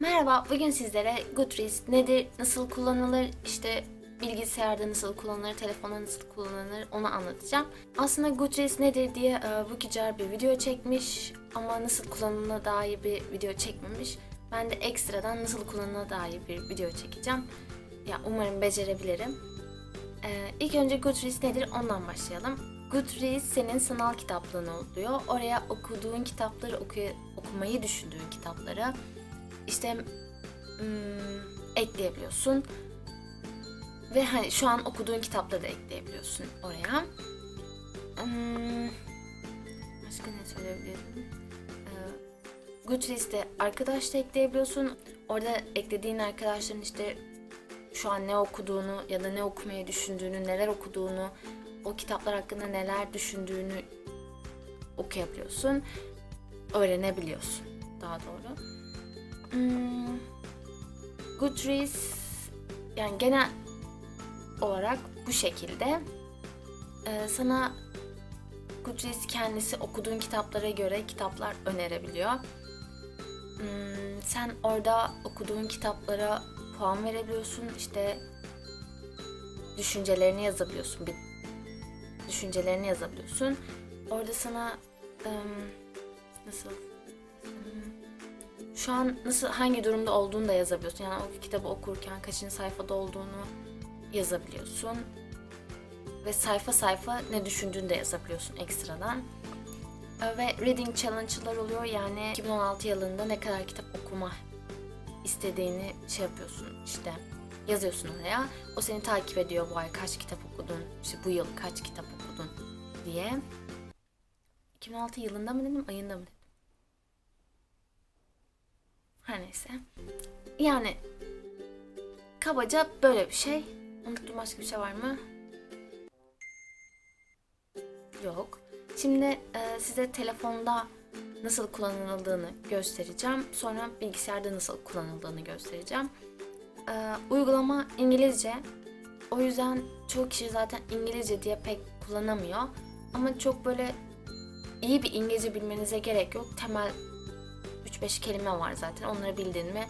Merhaba, bugün sizlere Goodreads nedir, nasıl kullanılır, işte bilgisayarda nasıl kullanılır, telefonda nasıl kullanılır onu anlatacağım. Aslında Goodreads nedir diye e, bu Kicar bir video çekmiş ama nasıl kullanıldığına dair bir video çekmemiş. Ben de ekstradan nasıl kullanıldığına dair bir video çekeceğim. Ya umarım becerebilirim. Ee, ilk önce Goodreads nedir ondan başlayalım. Goodreads senin sanal kitaplığın oluyor. Oraya okuduğun kitapları okuy- okumayı düşündüğün kitapları işte hmm, ekleyebiliyorsun. Ve hani şu an okuduğun kitapları da ekleyebiliyorsun oraya. Hmm, başka ne söyleyebilirim? Ee, Goodreads'te arkadaş da ekleyebiliyorsun. Orada eklediğin arkadaşların işte şu an ne okuduğunu ya da ne okumayı düşündüğünü, neler okuduğunu, o kitaplar hakkında neler düşündüğünü okuyabiliyorsun. Öğrenebiliyorsun daha doğru. Hmm, Goodreads yani genel olarak bu şekilde Ee, sana Goodreads kendisi okuduğun kitaplara göre kitaplar önerebiliyor. Hmm, sen orada okuduğun kitaplara puan verebiliyorsun. İşte düşüncelerini yazabiliyorsun. Bir düşüncelerini yazabiliyorsun. Orada sana ım, nasıl şu an nasıl hangi durumda olduğunu da yazabiliyorsun. Yani o kitabı okurken kaçıncı sayfada olduğunu yazabiliyorsun. Ve sayfa sayfa ne düşündüğünü de yazabiliyorsun ekstradan. Ee, Ve reading challenge'lar oluyor. Yani 2016 yılında ne kadar kitap okuma istediğini şey yapıyorsun işte yazıyorsun oraya. O seni takip ediyor bu ay kaç kitap okudun, işte bu yıl kaç kitap okudun diye. 2016 yılında mı dedim, ayında mı dedim? Her neyse. Yani kabaca böyle bir şey. Unuttuğum başka bir şey var mı? Yok. Şimdi e, size telefonda nasıl kullanıldığını göstereceğim. Sonra bilgisayarda nasıl kullanıldığını göstereceğim. E, uygulama İngilizce. O yüzden çoğu kişi zaten İngilizce diye pek kullanamıyor. Ama çok böyle iyi bir İngilizce bilmenize gerek yok. Temel 3-5 kelime var zaten. Onları bildin mi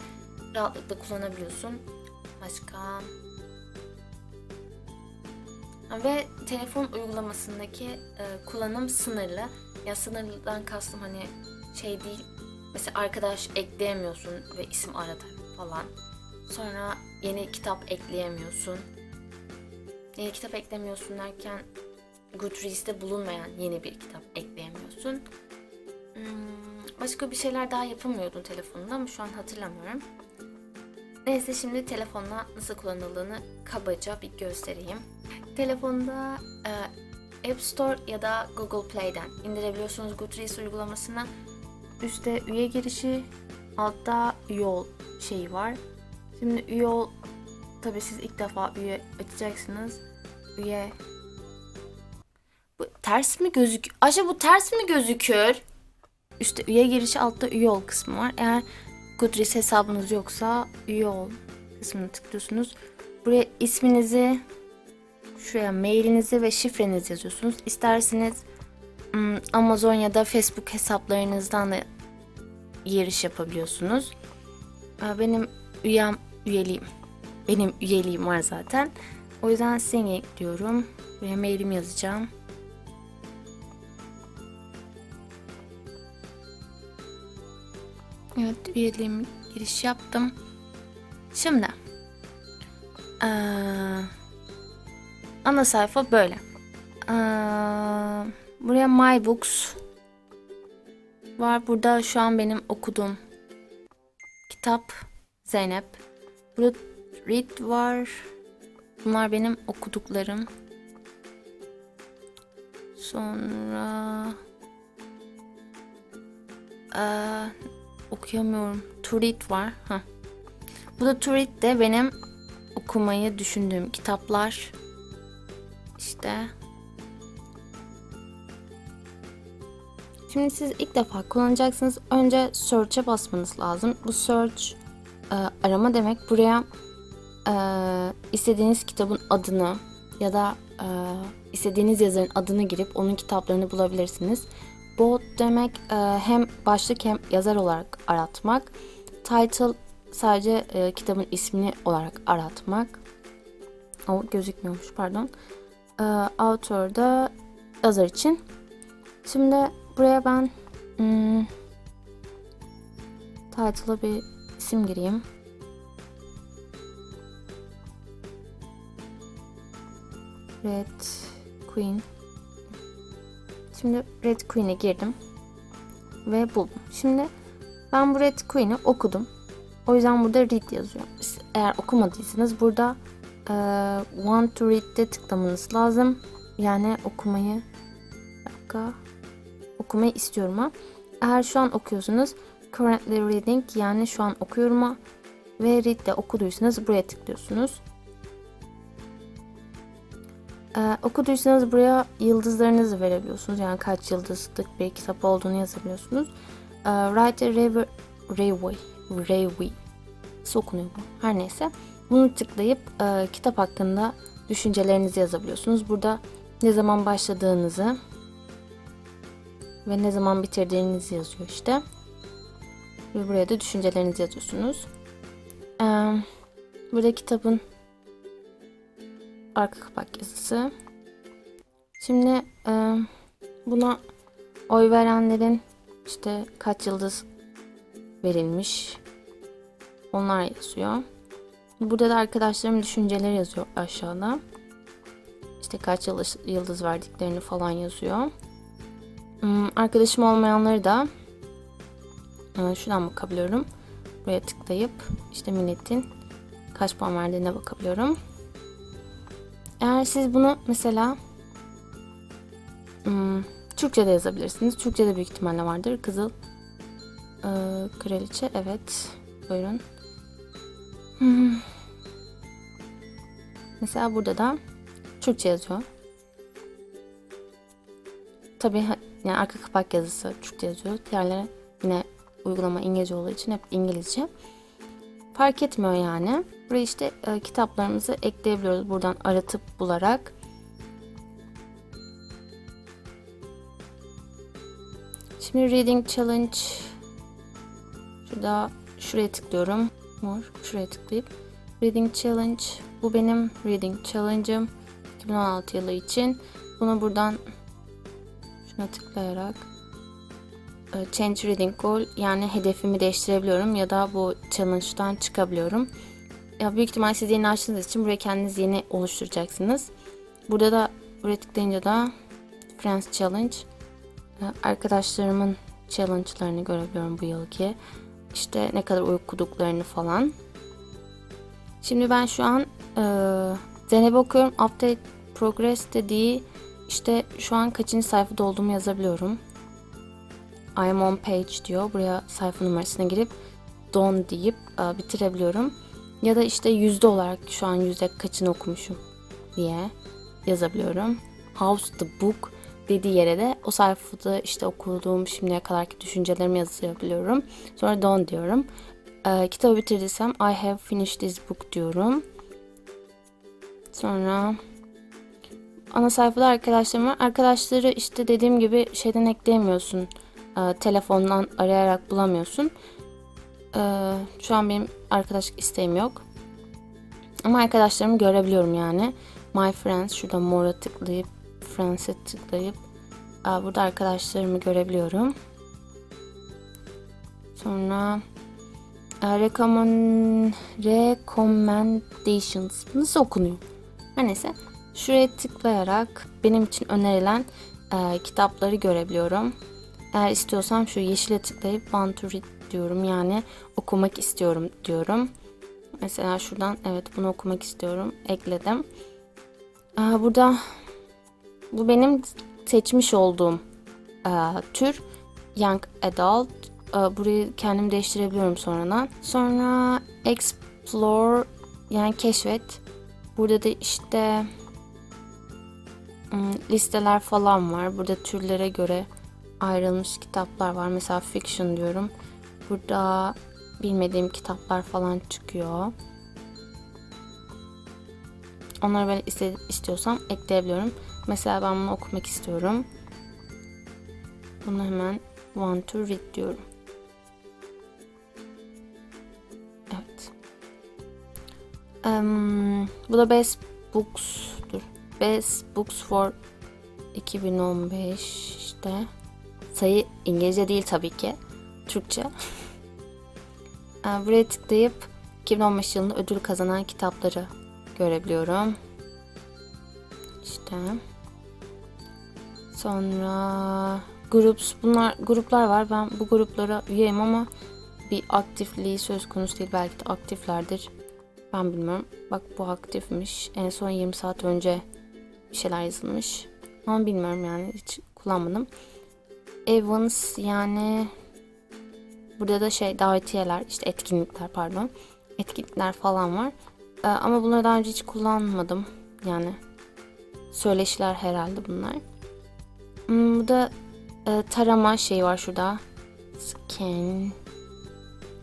rahatlıkla kullanabiliyorsun. Başka... Ve telefon uygulamasındaki e, kullanım sınırlı. Ya sınırlıdan kastım hani şey değil. Mesela arkadaş ekleyemiyorsun ve isim arada falan. Sonra yeni kitap ekleyemiyorsun. Yeni kitap eklemiyorsun derken Goodreads'te bulunmayan yeni bir kitap ekleyemiyorsun. Hmm, başka bir şeyler daha yapamıyordun telefonunda ama şu an hatırlamıyorum. Neyse şimdi telefonla nasıl kullanıldığını kabaca bir göstereyim. Telefonda e, App Store ya da Google Play'den indirebiliyorsunuz Goodreads uygulamasını. Üstte üye girişi, altta üye şeyi var. Şimdi üye ol, tabii siz ilk defa üye açacaksınız. Üye bu ters mi gözük? Acaba bu ters mi gözükür? Üstte üye girişi altta üye ol kısmı var. Eğer Goodreads hesabınız yoksa üye ol kısmını tıklıyorsunuz. Buraya isminizi, şuraya mailinizi ve şifrenizi yazıyorsunuz. İsterseniz ım, Amazon ya da Facebook hesaplarınızdan da giriş yapabiliyorsunuz. Benim üyem üyeliğim. Benim üyeliğim var zaten. O yüzden seni ekliyorum. Buraya mailimi yazacağım. Evet üyeliğim giriş yaptım. Şimdi eee, ana sayfa böyle. Eee, buraya My Books var. Burada şu an benim okuduğum kitap Zeynep. Burada Read var. Bunlar benim okuduklarım. Sonra eee okuyamıyorum. Turit var. Heh. Bu da Turit de benim okumayı düşündüğüm kitaplar. İşte. Şimdi siz ilk defa kullanacaksınız. Önce search'e basmanız lazım. Bu search e, arama demek. Buraya e, istediğiniz kitabın adını ya da e, istediğiniz yazarın adını girip onun kitaplarını bulabilirsiniz. Bold demek e, hem başlık hem yazar olarak aratmak. Title sadece e, kitabın ismini olarak aratmak. O gözükmüyormuş pardon. E, author da yazar için. Şimdi buraya ben hmm, title'a bir isim gireyim. Red Queen. Şimdi Red Queen'e girdim ve buldum. Şimdi ben bu Red Queen'i okudum. O yüzden burada read yazıyor. Eğer okumadıysanız burada e, want to read'de tıklamanız lazım. Yani okumayı dakika, okumayı istiyorum ha. Eğer şu an okuyorsunuz currently reading yani şu an okuyorum ha. Ve read'de okuduysanız buraya tıklıyorsunuz. Ee, okuduysanız buraya yıldızlarınızı verebiliyorsunuz. Yani kaç yıldızlık bir kitap olduğunu yazabiliyorsunuz. Ee, write a river, railway, railway. Nasıl okunuyor bu? Her neyse. Bunu tıklayıp e, kitap hakkında düşüncelerinizi yazabiliyorsunuz. Burada ne zaman başladığınızı ve ne zaman bitirdiğinizi yazıyor işte. Ve buraya da düşüncelerinizi yazıyorsunuz. Ee, burada kitabın arka kapak yazısı. Şimdi e, buna oy verenlerin işte kaç yıldız verilmiş onlar yazıyor. Burada da arkadaşlarımın düşünceleri yazıyor aşağıda. İşte kaç yıldız, yıldız verdiklerini falan yazıyor. Hmm, Arkadaşım olmayanları da e, şuradan bakabiliyorum. Buraya tıklayıp işte milletin kaç puan verdiğine bakabiliyorum. Eğer siz bunu mesela hmm, Türkçe'de yazabilirsiniz. Türkçe'de büyük ihtimalle vardır. Kızıl e, Kraliçe. Evet. Buyurun. Hmm. Mesela burada da Türkçe yazıyor. Tabii yani arka kapak yazısı Türkçe yazıyor. Diğerleri yine uygulama İngilizce olduğu için hep İngilizce. Fark etmiyor yani. Buraya işte e, kitaplarımızı ekleyebiliyoruz buradan aratıp bularak. Şimdi Reading Challenge Şurada şuraya tıklıyorum. Mor. Şuraya tıklayıp Reading Challenge. Bu benim Reading Challenge'ım. 2016 yılı için. Bunu buradan şuna tıklayarak e, Change Reading Goal yani hedefimi değiştirebiliyorum ya da bu challenge'dan çıkabiliyorum. Ya büyük ihtimal siz yeni açtığınız için buraya kendiniz yeni oluşturacaksınız. Burada da buraya tıklayınca da Friends Challenge e, arkadaşlarımın challenge'larını görebiliyorum bu yılki. İşte ne kadar okuduklarını falan. Şimdi ben şu an e, Zeynep'e okuyorum. Update Progress dediği işte şu an kaçıncı sayfada olduğumu yazabiliyorum. I am on page diyor. Buraya sayfa numarasına girip don deyip e, bitirebiliyorum. Ya da işte yüzde olarak şu an yüzde kaçını okumuşum diye yazabiliyorum. House the book dediği yere de o sayfada işte okuduğum şimdiye kadarki düşüncelerimi yazabiliyorum. Sonra don diyorum. E, kitabı bitirdiysem I have finished this book diyorum. Sonra ana sayfada arkadaşlarım var. Arkadaşları işte dediğim gibi şeyden ekleyemiyorsun. E, telefondan arayarak bulamıyorsun. E, şu an benim arkadaşlık isteğim yok. Ama arkadaşlarımı görebiliyorum yani. My friends şurada mor'a tıklayıp friends'e tıklayıp e, burada arkadaşlarımı görebiliyorum. Sonra recommend, recommendations nasıl okunuyor? Her neyse şuraya tıklayarak benim için önerilen e, kitapları görebiliyorum. Eğer istiyorsam şu yeşile tıklayıp want to read diyorum yani okumak istiyorum diyorum. Mesela şuradan evet bunu okumak istiyorum ekledim. Aa, burada bu benim seçmiş olduğum e, tür young adult. E, burayı kendim değiştirebiliyorum sonradan. Sonra explore yani keşfet. Burada da işte hmm, listeler falan var. Burada türlere göre ayrılmış kitaplar var. Mesela fiction diyorum. Burada bilmediğim kitaplar falan çıkıyor. Onları böyle iste, istiyorsam ekleyebiliyorum. Mesela ben bunu okumak istiyorum. Bunu hemen want to read diyorum. Evet. Em, bu da Best Books dur. Best Books for 2015 işte. Sayı İngilizce değil tabii ki. Türkçe. Ee, Buraya tıklayıp 2015 yılında ödül kazanan kitapları görebiliyorum. İşte. Sonra groups bunlar gruplar var. Ben bu gruplara üyeyim ama bir aktifliği söz konusu değil. Belki de aktiflerdir. Ben bilmiyorum. Bak bu aktifmiş. En son 20 saat önce bir şeyler yazılmış. Ama bilmiyorum yani hiç kullanmadım. Evans yani burada da şey davetiyeler işte etkinlikler pardon. Etkinlikler falan var. Ee, ama bunları daha önce hiç kullanmadım. Yani söyleşiler herhalde bunlar. Hmm, bu da e, tarama şey var şurada. Scan.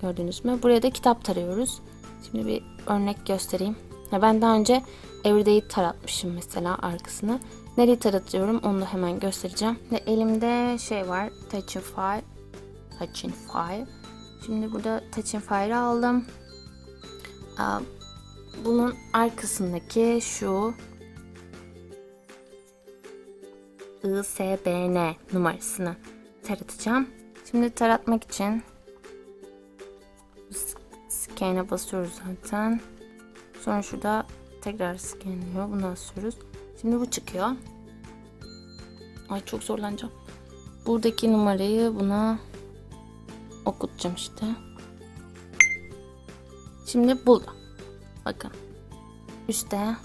Gördünüz mü? Buraya da kitap tarıyoruz. Şimdi bir örnek göstereyim. Ya ben daha önce Everyday'i taratmışım mesela arkasını. Nereyi taratıyorum onu da hemen göstereceğim. Ve elimde şey var. Touchify. Touchify. Şimdi burada Touchify'ı aldım. Aa, Bunun arkasındaki şu ISBN numarasını taratacağım. Şimdi taratmak için scan'e basıyoruz zaten. Sonra şurada tekrar scanliyor. Bunu asıyoruz. Şimdi bu çıkıyor. Ay çok zorlanacağım. Buradaki numarayı buna okutacağım işte. Şimdi buldu. Bakın. Üstte.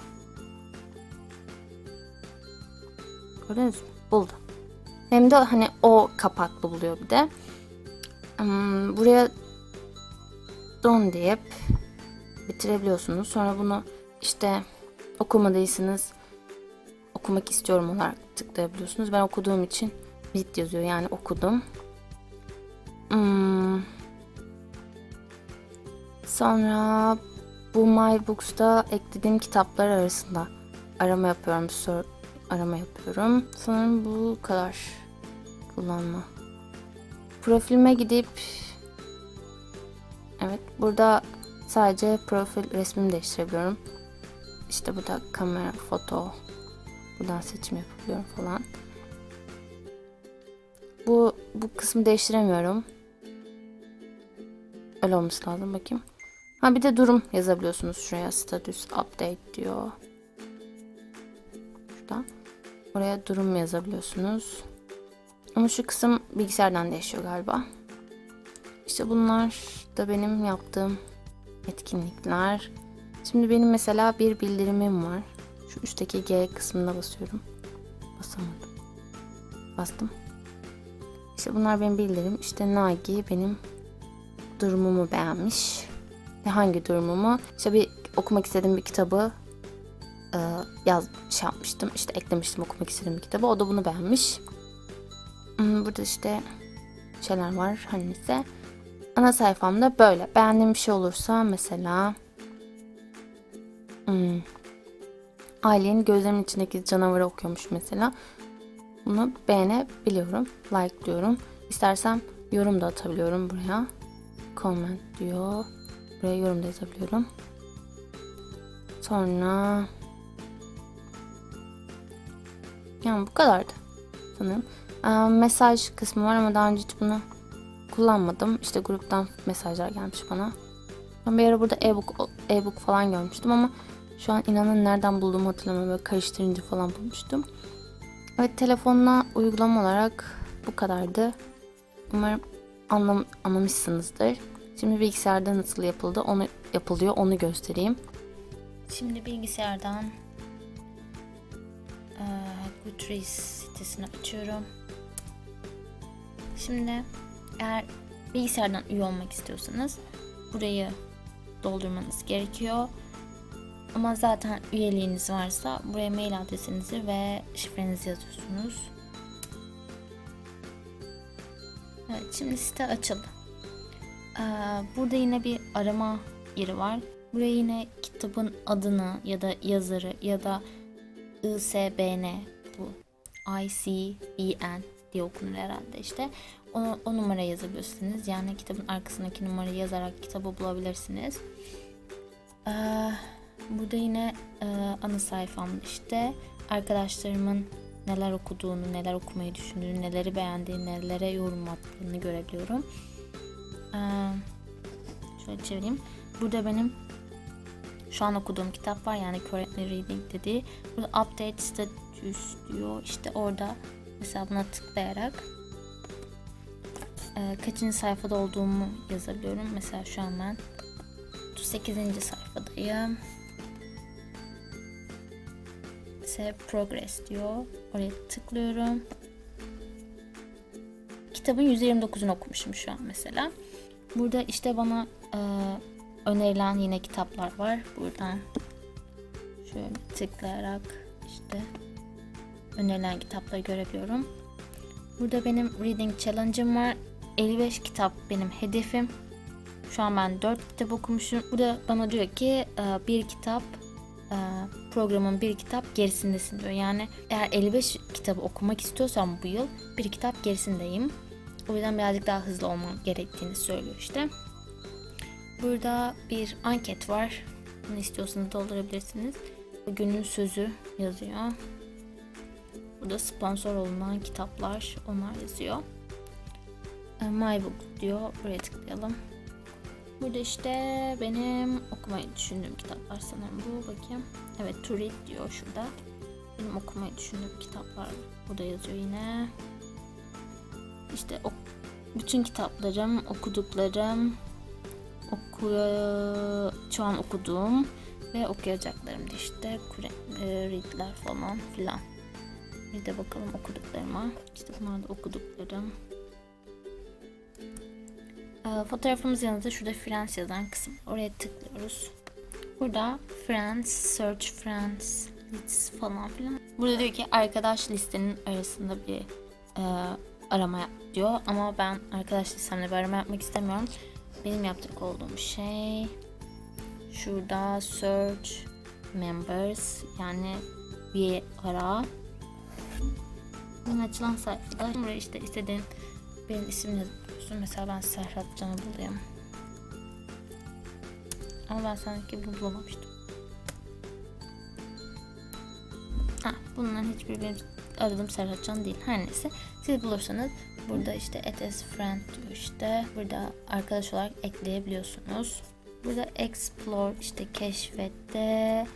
Gördünüz mü? Buldu. Hem de hani o kapaklı buluyor bir de. Hmm, buraya don deyip bitirebiliyorsunuz. Sonra bunu işte okumadıysanız okumak istiyorum olarak tıklayabiliyorsunuz. Ben okuduğum için bit yazıyor yani okudum. Hmm. Sonra bu My Books'ta eklediğim kitaplar arasında arama yapıyorum. Sor, arama yapıyorum. Sanırım bu kadar kullanma. Profilime gidip Evet burada sadece profil resmimi değiştirebiliyorum. İşte burada kamera, foto. Buradan seçim yapabiliyorum falan. Bu bu kısmı değiştiremiyorum. Öyle olması lazım bakayım. Ha bir de durum yazabiliyorsunuz şuraya status update diyor. Şurada. Oraya durum yazabiliyorsunuz. Ama şu kısım bilgisayardan değişiyor galiba. İşte bunlar da benim yaptığım etkinlikler. Şimdi benim mesela bir bildirimim var. Şu üstteki G kısmına basıyorum. Basamadım. Bastım. İşte bunlar benim bildirim. İşte Nagi benim durumumu beğenmiş. Ve hangi durumumu? İşte bir okumak istediğim bir kitabı e, yaz şey yapmıştım. İşte eklemiştim okumak istediğim bir kitabı. O da bunu beğenmiş. Hmm, Burada işte şeyler var. Hani ise ana sayfamda böyle. Beğendiğim bir şey olursa mesela hmm, ailenin gözlerimin içindeki canavarı okuyormuş mesela. Bunu beğenebiliyorum. Like diyorum. İstersem yorum da atabiliyorum buraya. Comment diyor. Buraya yorum da yazabiliyorum. Sonra yani bu kadardı sanırım. Aa, mesaj kısmı var ama daha önce hiç bunu kullanmadım. İşte gruptan mesajlar gelmiş bana. Ben bir ara burada e-book e-book falan görmüştüm ama şu an inanın nereden bulduğumu hatırlamıyorum. Böyle karıştırınca falan bulmuştum. Evet telefonla uygulama olarak bu kadardı. Umarım anlam anlamışsınızdır. Şimdi bilgisayarda nasıl yapıldı onu yapılıyor onu göstereyim. Şimdi bilgisayardan eee, Goodreads sitesini açıyorum. Şimdi eğer bilgisayardan üye olmak istiyorsanız burayı doldurmanız gerekiyor. Ama zaten üyeliğiniz varsa buraya mail adresinizi ve şifrenizi yazıyorsunuz. Evet şimdi site açıldı. Ee, burada yine bir arama yeri var. Buraya yine kitabın adını ya da yazarı ya da ISBN bu ICBN diye okunur herhalde işte. O, o numara yazabilirsiniz. Yani kitabın arkasındaki numarayı yazarak kitabı bulabilirsiniz. Ee, Burada yine e, ana sayfamda işte arkadaşlarımın neler okuduğunu, neler okumayı düşündüğünü, neleri beğendiğini, nelere yorum attığını görebiliyorum. E, şöyle çevireyim. Burada benim şu an okuduğum kitap var yani currently reading dediği. Burada update status diyor. İşte orada mesela buna tıklayarak e, kaçıncı sayfada olduğumu yazabiliyorum. Mesela şu an ben 38. sayfadayım. Mesela progress diyor. Oraya tıklıyorum. Kitabın %29'unu okumuşum şu an mesela. Burada işte bana e, önerilen yine kitaplar var. Buradan şöyle tıklayarak işte önerilen kitapları görebiliyorum. Burada benim reading challenge'ım var. 55 kitap benim hedefim. Şu an ben 4 kitap okumuşum. Burada bana diyor ki e, bir kitap e, programın bir kitap gerisindesin diyor. Yani eğer 55 kitabı okumak istiyorsam bu yıl bir kitap gerisindeyim. O yüzden birazcık daha hızlı olmam gerektiğini söylüyor işte. Burada bir anket var. Bunu istiyorsanız doldurabilirsiniz. Günün sözü yazıyor. Burada sponsor olunan kitaplar onlar yazıyor. E, My Book diyor. Buraya tıklayalım. Burada işte benim okumayı düşündüğüm kitaplar sanırım bu. Bakayım. Evet to read diyor şurada. Benim okumayı düşündüğüm kitaplar burada yazıyor yine. İşte ok bütün kitaplarım, okuduklarım, oku şu an okuduğum ve okuyacaklarım da işte e, readler falan filan. Bir de bakalım okuduklarıma. İşte bunlar da. Ee, Fotoğrafımız yanında şurada Friends yazan kısım. Oraya tıklıyoruz. Burada Friends, Search Friends, Lists falan filan. Burada diyor ki arkadaş listenin arasında bir e, arama yap diyor. Ama ben arkadaş listemde bir arama yapmak istemiyorum. Benim yapacak olduğum şey şurada Search Members yani bir ara. Bunun açılan sayfada buraya işte istediğin benim ismini yazıyorsun. Mesela ben Serhat Can'ı bulayım. Ama ben sanki bunu bulamamıştım. Ha, bunların hiçbiri benim aradığım Serhat Can değil. Her neyse. Siz bulursanız burada işte add as friend diyor işte. Burada arkadaş olarak ekleyebiliyorsunuz. Burada explore işte keşfette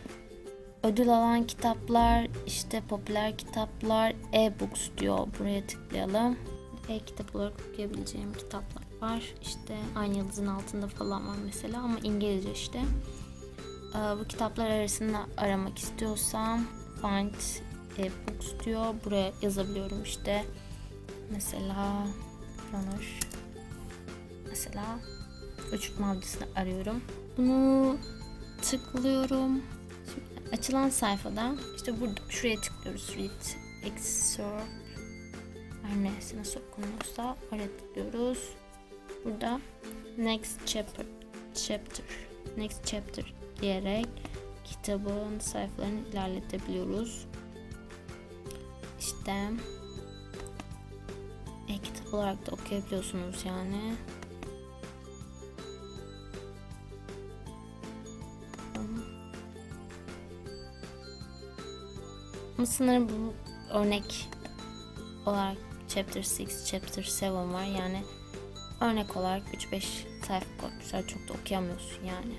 ödül alan kitaplar, işte popüler kitaplar, e-books diyor. Buraya tıklayalım. E-kitap olarak okuyabileceğim kitaplar var. İşte aynı yıldızın altında falan var mesela ama İngilizce işte. Ee, bu kitaplar arasında aramak istiyorsam find e-books diyor. Buraya yazabiliyorum işte. Mesela runner. Mesela uçurtma avcısını arıyorum. Bunu tıklıyorum. Şimdi açılan sayfada işte burada şuraya tıklıyoruz. Read excerpt her neyse nasıl okunuyorsa oraya tıklıyoruz. Burada next chapter chapter next chapter diyerek kitabın sayfalarını ilerletebiliyoruz. İşte e-kitap olarak da okuyabiliyorsunuz yani. Ama sanırım bu örnek olarak chapter 6, chapter 7 var yani örnek olarak 3-5 sayfa koymuşlar çok da okuyamıyorsun yani.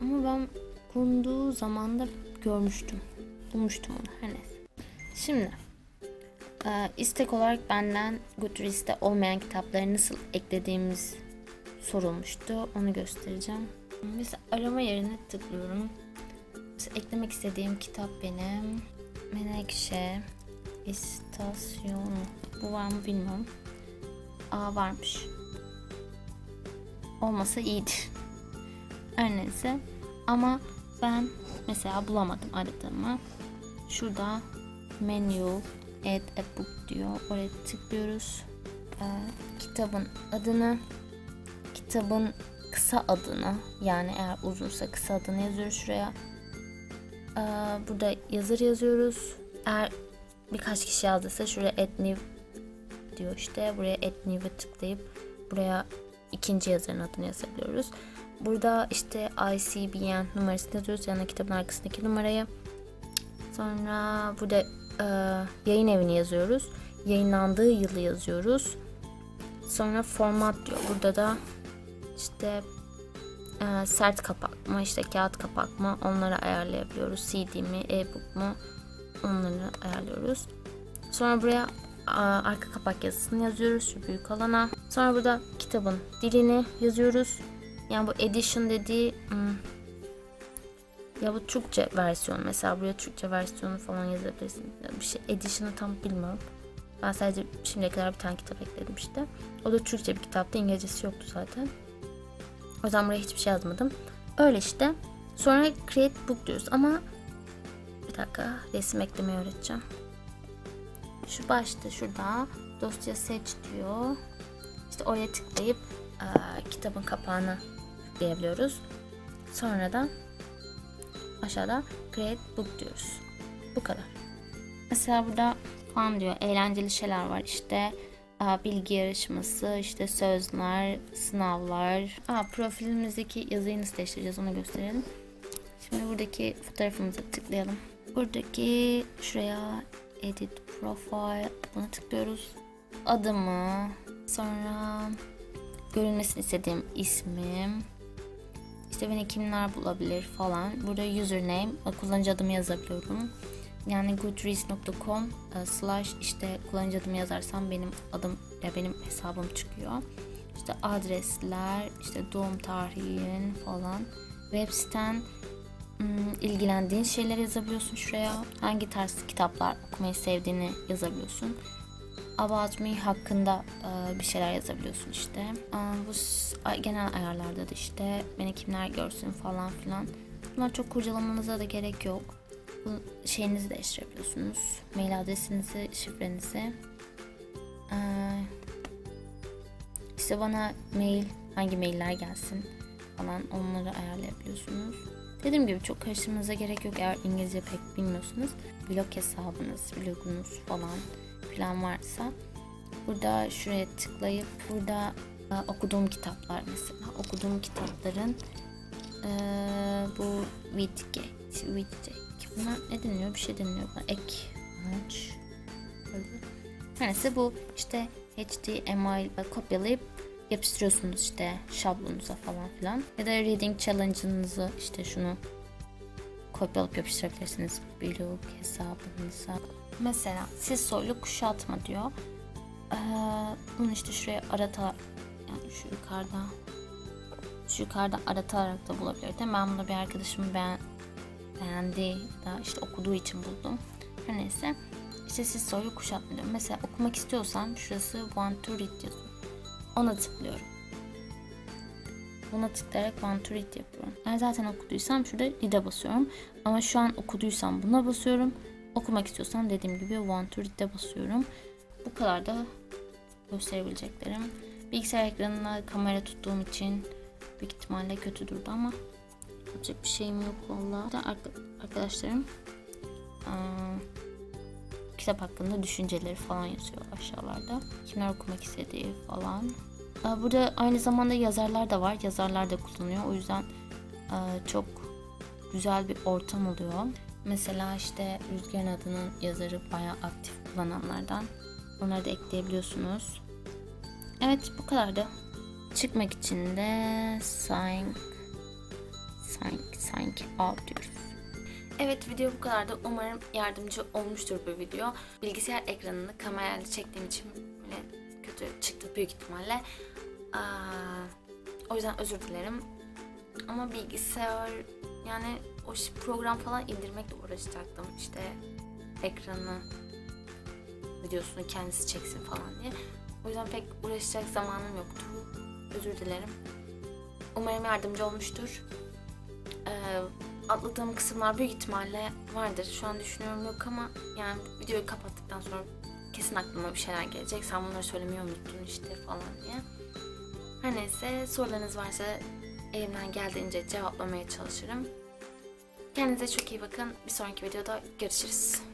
Ama ben okunduğu zaman da görmüştüm. Bulmuştum onu her neyse. Şimdi e, istek olarak benden Goodreads'te olmayan kitapları nasıl eklediğimiz sorulmuştu. Onu göstereceğim. Mesela arama yerine tıklıyorum. Mesela eklemek istediğim kitap benim Menekşe İstasyonu. Bu var mı bilmiyorum. Aa varmış. Olmasa iyidir. Her neyse. Ama ben mesela bulamadım aradığımı. Şurada menu add a book diyor. Oraya tıklıyoruz. Ee, kitabın adını kitabın kısa adını yani eğer uzunsa kısa adını yazıyoruz şuraya. Ee, burada yazır yazıyoruz. Eğer birkaç kişi yazdıysa şuraya add new diyor işte. Buraya add new'e tıklayıp buraya ikinci yazarın adını yazabiliyoruz. burada işte ICBN numarasını yazıyoruz. Yanına kitabın arkasındaki numarayı. Sonra burada e, yayın evini yazıyoruz. Yayınlandığı yılı yazıyoruz. Sonra format diyor. Burada da işte e, sert kapak mı, işte kağıt kapak mı onları ayarlayabiliyoruz. CD mi, e-book mu onları ayarlıyoruz. Sonra buraya arka kapak yazısını yazıyoruz şu büyük alana. Sonra burada kitabın dilini yazıyoruz. Yani bu edition dediği hmm, ya bu Türkçe versiyon mesela buraya Türkçe versiyonu falan yazabilirsiniz. Bir şey edition'ı tam bilmiyorum. Ben sadece şimdiye kadar bir tane kitap ekledim işte. O da Türkçe bir kitaptı. İngilizcesi yoktu zaten. O yüzden buraya hiçbir şey yazmadım. Öyle işte. Sonra create book diyoruz ama bir dakika resim eklemeyi öğreteceğim. Şu başta şurada dosya seç diyor. İşte oraya tıklayıp eee, kitabın kapağını tıklayabiliyoruz. Sonra da aşağıda create book diyoruz. Bu kadar. Mesela burada falan diyor eğlenceli şeyler var işte aa, bilgi yarışması işte sözler sınavlar aa, profilimizdeki yazıyı nasıl değiştireceğiz onu gösterelim şimdi buradaki fotoğrafımıza tıklayalım buradaki şuraya edit profile buna tıklıyoruz adımı sonra görünmesini istediğim ismim işte beni kimler bulabilir falan. Burada username, kullanıcı adımı yazabiliyorum. Yani goodreads.com e, slash işte kullanıcı adımı yazarsam benim adım ya benim hesabım çıkıyor. İşte adresler, işte doğum tarihin falan. Web siten ilgilendiğin şeyler yazabiliyorsun şuraya. Hangi tarz kitaplar okumayı sevdiğini yazabiliyorsun. About Me hakkında e, bir şeyler yazabiliyorsun işte. Bu genel ayarlarda da işte beni kimler görsün falan filan. Bunlar çok kurcalamanıza da gerek yok. Bu şeyinizi değiştirebiliyorsunuz. Mail adresinizi, şifrenizi. İşte bana mail, hangi mailler gelsin falan onları ayarlayabiliyorsunuz. Dediğim gibi çok karıştırmanıza gerek yok eğer İngilizce pek bilmiyorsanız. Blog hesabınız, blogunuz falan plan varsa burada şuraya tıklayıp burada e, okuduğum kitaplar mesela okuduğum kitapların e, bu Whitgate, Whitgate bunlar ne deniliyor bir şey deniliyor buna ek aç böyle. Her neyse bu işte HTML kopyalayıp yapıştırıyorsunuz işte şablonunuza falan filan ya da reading challenge'ınızı işte şunu kopyalayıp yapıştırabilirsiniz blog hesabınıza. Mesela siz soylu kuşatma diyor. Ee, bunu işte şuraya arata yani şu yukarıda şu yukarıda aratarak da bulabilirdim. Ben bunu bir arkadaşım beğen, beğendi da işte okuduğu için buldum. Her neyse işte siz soylu kuşatma diyor. Mesela okumak istiyorsam şurası want to read yazıyor. Ona tıklıyorum. Buna tıklayarak want to read yapıyorum. Eğer zaten okuduysam şurada read'e basıyorum. Ama şu an okuduysam buna basıyorum. Okumak istiyorsam dediğim gibi want to basıyorum. Bu kadar da gösterebileceklerim. Bilgisayar ekranına kamera tuttuğum için büyük ihtimalle kötü durdu ama yapacak bir şeyim yok valla. Arkadaşlarım kitap hakkında düşünceleri falan yazıyor aşağılarda. Kimler okumak istediği falan. Aa, Burada aynı zamanda yazarlar da var. Yazarlar da kullanıyor. O yüzden aa, çok güzel bir ortam oluyor. Mesela işte Rüzgar'ın adının yazarı bayağı aktif kullananlardan. Onları da ekleyebiliyorsunuz. Evet bu kadardı. Çıkmak için de sign sign sign out. Evet video bu kadardı. Umarım yardımcı olmuştur bu video. Bilgisayar ekranını kamerayla çektiğim için böyle kötü çıktı büyük ihtimalle. Aa, o yüzden özür dilerim. Ama bilgisayar yani o program falan indirmekle uğraşacaktım. İşte ekranı videosunu kendisi çeksin falan diye. O yüzden pek uğraşacak zamanım yoktu. Özür dilerim. Umarım yardımcı olmuştur. Ee, atladığım kısımlar büyük ihtimalle vardır. Şu an düşünüyorum yok ama yani videoyu kapattıktan sonra kesin aklıma bir şeyler gelecek. Sen bunları söylemeyi unuttun işte falan diye. Her neyse sorularınız varsa elimden geldiğince cevaplamaya çalışırım. Kendinize çok iyi bakın. Bir sonraki videoda görüşürüz.